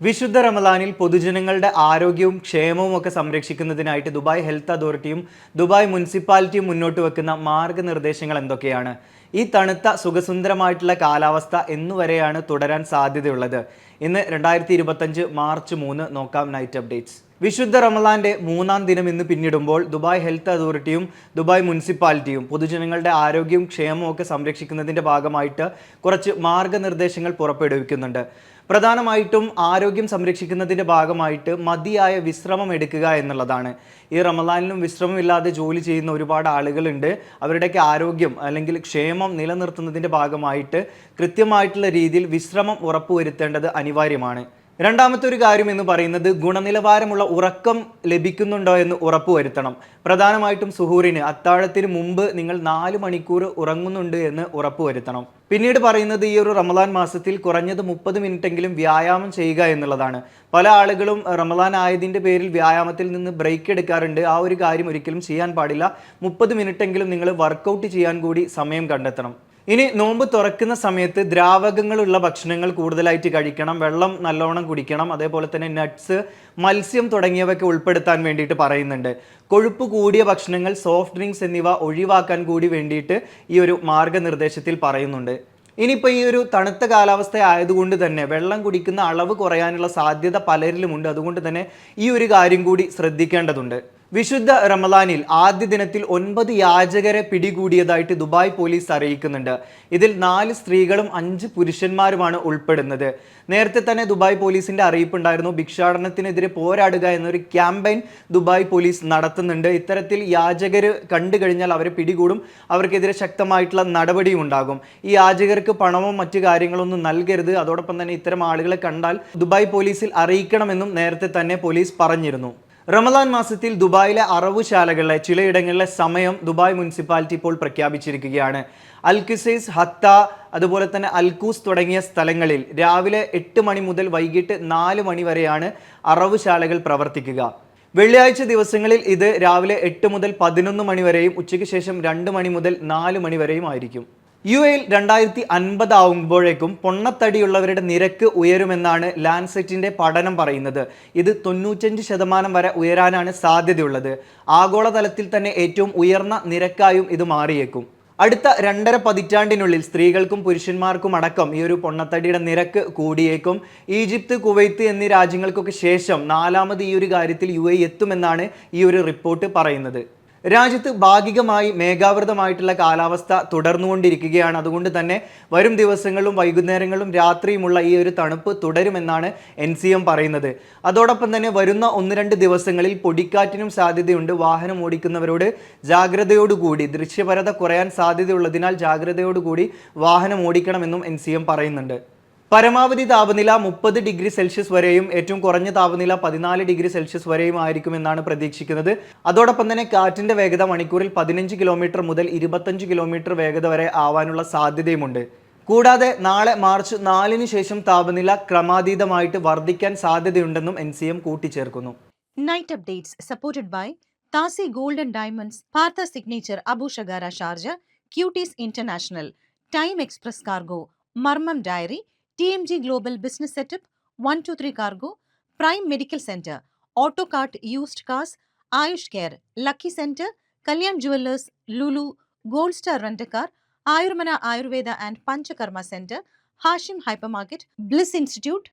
വിശുദ്ധ റമദാനിൽ പൊതുജനങ്ങളുടെ ആരോഗ്യവും ക്ഷേമവും ഒക്കെ സംരക്ഷിക്കുന്നതിനായിട്ട് ദുബായ് ഹെൽത്ത് അതോറിറ്റിയും ദുബായ് മുനിസിപ്പാലിറ്റിയും മുന്നോട്ട് വെക്കുന്ന മാർഗനിർദ്ദേശങ്ങൾ എന്തൊക്കെയാണ്? ഈ തണുത്ത സുഖസുന്ദരമായിട്ടുള്ള കാലാവസ്ഥ എന്നുവരെയാണ് തുടരാൻ സാധ്യതയുള്ളത്. ഇന്ന് രണ്ടായിരത്തി ഇരുപത്തഞ്ച് മാർച്ച് മൂന്ന് നോക്കാം നൈറ്റ് അപ്ഡേറ്റ്സ് വിശുദ്ധ റമദാന്റെ മൂന്നാം ദിനം ഇന്ന് പിന്നിടുമ്പോൾ ദുബായ് ഹെൽത്ത് അതോറിറ്റിയും ദുബായ് മുനിസിപ്പാലിറ്റിയും പൊതുജനങ്ങളുടെ ആരോഗ്യവും ക്ഷേമവും ഒക്കെ സംരക്ഷിക്കുന്നതിന്റെ ഭാഗമായിട്ട് കുറച്ച് മാർഗനിർദ്ദേശങ്ങൾ പുറപ്പെടുവിക്കുന്നുണ്ട്. പ്രധാനമായിട്ടും ആരോഗ്യം സംരക്ഷിക്കുന്നതിന്റെ ഭാഗമായിട്ട് മതിയായ വിശ്രമം എടുക്കുക എന്നുള്ളതാണ്. ഈ റമദാനിലും വിശ്രമമില്ലാതെ ജോലി ചെയ്യുന്ന ഒരുപാട് ആളുകളുണ്ട്. അവരുടെയൊക്കെ ആരോഗ്യം അല്ലെങ്കിൽ ക്ഷേമം നിലനിർത്തുന്നതിന്റെ ഭാഗമായിട്ട് കൃത്യമായിട്ടുള്ള രീതിയിൽ വിശ്രമം ഉറപ്പുവരുത്തേണ്ടത് അനിവാര്യമാണ്. രണ്ടാമത്തെ ഒരു കാര്യം എന്ന് പറയുന്നത് ഗുണനിലവാരമുള്ള ഉറക്കം ലഭിക്കുന്നുണ്ടോ എന്ന് ഉറപ്പുവരുത്തണം. പ്രധാനമായിട്ടും സുഹൂറിന് അത്താഴത്തിന് മുമ്പ് നിങ്ങൾ നാല് മണിക്കൂർ ഉറങ്ങുന്നുണ്ട് എന്ന് ഉറപ്പുവരുത്തണം. പിന്നീട് പറയുന്നത് ഈ ഒരു റമദാൻ മാസത്തിൽ കുറഞ്ഞത് മുപ്പത് മിനിറ്റെങ്കിലും വ്യായാമം ചെയ്യുക എന്നുള്ളതാണ്. പല ആളുകളും റമദാൻ ആയതിന്റെ പേരിൽ വ്യായാമത്തിൽ നിന്ന് ബ്രേക്ക് എടുക്കാറുണ്ട്. ആ ഒരു കാര്യം ഒരിക്കലും ചെയ്യാൻ പാടില്ല. മുപ്പത് മിനിറ്റെങ്കിലും നിങ്ങൾ വർക്കൗട്ട് ചെയ്യാൻ കൂടി സമയം കണ്ടെത്തണം. ഇനി നോമ്പ് തുറക്കുന്ന സമയത്ത് ദ്രാവകങ്ങളുള്ള ഭക്ഷണങ്ങൾ കൂടുതലായിട്ട് കഴിക്കണം വെള്ളം നല്ലോണം കുടിക്കണം അതേപോലെ തന്നെ നട്ട്സ് മത്സ്യം തുടങ്ങിയവയൊക്കെ ഉൾപ്പെടുത്താൻ വേണ്ടിയിട്ട് പറയുന്നുണ്ട്. കൊഴുപ്പ് കൂടിയ ഭക്ഷണങ്ങൾ സോഫ്റ്റ് ഡ്രിങ്ക്സ് എന്നിവ ഒഴിവാക്കാൻ കൂടി വേണ്ടിയിട്ട് ഈ ഒരു മാർഗനിർദ്ദേശത്തിൽ പറയുന്നുണ്ട്. ഇനിയിപ്പോൾ ഈ ഒരു തണുത്ത കാലാവസ്ഥ ആയതുകൊണ്ട് തന്നെ വെള്ളം കുടിക്കുന്ന അളവ് കുറയാനുള്ള സാധ്യത പലരിലുമുണ്ട്. അതുകൊണ്ട് തന്നെ ഈ ഒരു കാര്യം കൂടി ശ്രദ്ധിക്കേണ്ടതുണ്ട്. വിശുദ്ധ റമദാനിൽ ആദ്യ ദിനത്തിൽ ഒൻപത് യാചകരെ പിടികൂടിയതായിട്ട് ദുബായ് പോലീസ് അറിയിക്കുന്നുണ്ട്. ഇതിൽ നാല് സ്ത്രീകളും അഞ്ച് പുരുഷന്മാരുമാണ് ഉൾപ്പെടുന്നത്. നേരത്തെ തന്നെ ദുബായ് പോലീസിന്റെ അറിയിപ്പുണ്ടായിരുന്നു. ഭിക്ഷാടനത്തിനെതിരെ പോരാടുക എന്നൊരു ക്യാമ്പയിൻ ദുബായ് പോലീസ് നടത്തുന്നുണ്ട്. ഇത്തരത്തിൽ യാചകർ കണ്ടു കഴിഞ്ഞാൽ അവരെ പിടികൂടും. അവർക്കെതിരെ ശക്തമായിട്ടുള്ള നടപടിയും ഉണ്ടാകും. ഈ യാചകർക്ക് പണമോ മറ്റു കാര്യങ്ങളൊന്നും നൽകരുത്. അതോടൊപ്പം തന്നെ ഇത്തരം ആളുകളെ കണ്ടാൽ ദുബായ് പോലീസിൽ അറിയിക്കണമെന്നും നേരത്തെ തന്നെ പോലീസ് പറഞ്ഞിരുന്നു. റമദാൻ മാസത്തിൽ ദുബായിലെ അറവുശാലകളിലെ ചിലയിടങ്ങളിലെ സമയം ദുബായ് മുനിസിപ്പാലിറ്റി ഇപ്പോൾ പ്രഖ്യാപിച്ചിരിക്കുകയാണ്. അൽക്കിസൈസ് ഹത്ത അതുപോലെ തന്നെ അൽക്കൂസ് തുടങ്ങിയ സ്ഥലങ്ങളിൽ രാവിലെ എട്ട് മണി മുതൽ വൈകിട്ട് നാല് മണി വരെയാണ് അറവുശാലകൾ പ്രവർത്തിക്കുക. വെള്ളിയാഴ്ച ദിവസങ്ങളിൽ ഇത് രാവിലെ എട്ട് മുതൽ പതിനൊന്ന് മണി വരെയും ഉച്ചയ്ക്ക് ശേഷം രണ്ട് മണി മുതൽ നാല് മണി വരെയും ആയിരിക്കും. യു എയിൽ രണ്ടായിരത്തി അൻപത് ആവുമ്പോഴേക്കും പൊണ്ണത്തടിയുള്ളവരുടെ നിരക്ക് ഉയരുമെന്നാണ് ലാൻസെറ്റിന്റെ പഠനം പറയുന്നത്. ഇത് തൊണ്ണൂറ്റഞ്ച് ശതമാനം വരെ ഉയരാനാണ് സാധ്യതയുള്ളത്. ആഗോളതലത്തിൽ തന്നെ ഏറ്റവും ഉയർന്ന നിരക്കായും ഇത് മാറിയേക്കും. അടുത്ത രണ്ടര പതിറ്റാണ്ടിനുള്ളിൽ സ്ത്രീകൾക്കും പുരുഷന്മാർക്കും അടക്കം ഈ ഒരു പൊണ്ണത്തടിയുടെ നിരക്ക് കൂടിയേക്കും. ഈജിപ്ത് കുവൈത്ത് എന്നീ രാജ്യങ്ങൾക്കൊക്കെ ശേഷം നാലാമത് ഈ ഒരു കാര്യത്തിൽ യു എത്തുമെന്നാണ് ഈ ഒരു റിപ്പോർട്ട് പറയുന്നത്. രാജ്യത്ത് ഭാഗികമായി മേഘാവൃതമായിട്ടുള്ള കാലാവസ്ഥ തുടർന്നുകൊണ്ടിരിക്കുകയാണ്. അതുകൊണ്ട് തന്നെ വരും ദിവസങ്ങളിലും വൈകുന്നേരങ്ങളിലും രാത്രിയുമുള്ള ഈ ഒരു തണുപ്പ് തുടരുമെന്നാണ് എൻ സി എം പറയുന്നത്. അതോടൊപ്പം തന്നെ വരുന്ന ഒന്ന് രണ്ട് ദിവസങ്ങളിൽ പൊടിക്കാറ്റിനും സാധ്യതയുണ്ട്. വാഹനം ഓടിക്കുന്നവരോട് ജാഗ്രതയോടുകൂടി ദൃശ്യപരത കുറയാൻ സാധ്യതയുള്ളതിനാൽ ജാഗ്രതയോടുകൂടി വാഹനം ഓടിക്കണമെന്നും എൻ സി എം പറയുന്നുണ്ട്. പരമാവധി താപനില മുപ്പത് ഡിഗ്രി സെൽഷ്യസ് വരെയും ഏറ്റവും കുറഞ്ഞ താപനില പതിനാല് ഡിഗ്രി സെൽഷ്യസ് വരെയും ആയിരിക്കുമെന്നാണ് പ്രതീക്ഷിക്കുന്നത്. അതോടൊപ്പം തന്നെ കാറ്റിന്റെ വേഗത മണിക്കൂറിൽ പതിനഞ്ച് കിലോമീറ്റർ മുതൽ ഇരുപത്തഞ്ച് കിലോമീറ്റർ വേഗത വരെ ആവാനുള്ള സാധ്യതയുമുണ്ട്. കൂടാതെ നാളെ മാർച്ച് നാലിന് ശേഷം താപനില ക്രമാതീതമായിട്ട് വർദ്ധിക്കാൻ സാധ്യതയുണ്ടെന്നും എൻ സി എം കൂട്ടിച്ചേർക്കുന്നു. Night updates supported by താസി golden diamonds Diamonds, signature Signature Sharjah cuties international time express cargo മർമ്മം diary TMG Global Business Setup, 123 Cargo, Prime Medical Center, Autocart Used Cars, Ayush Care, Lucky Center, Kalyan Jewelers, Lulu, Gold Star Rent-A-Car, Ayurmana Ayurveda and Panchakarma Center, Hashim Hypermarket, Bliss Institute,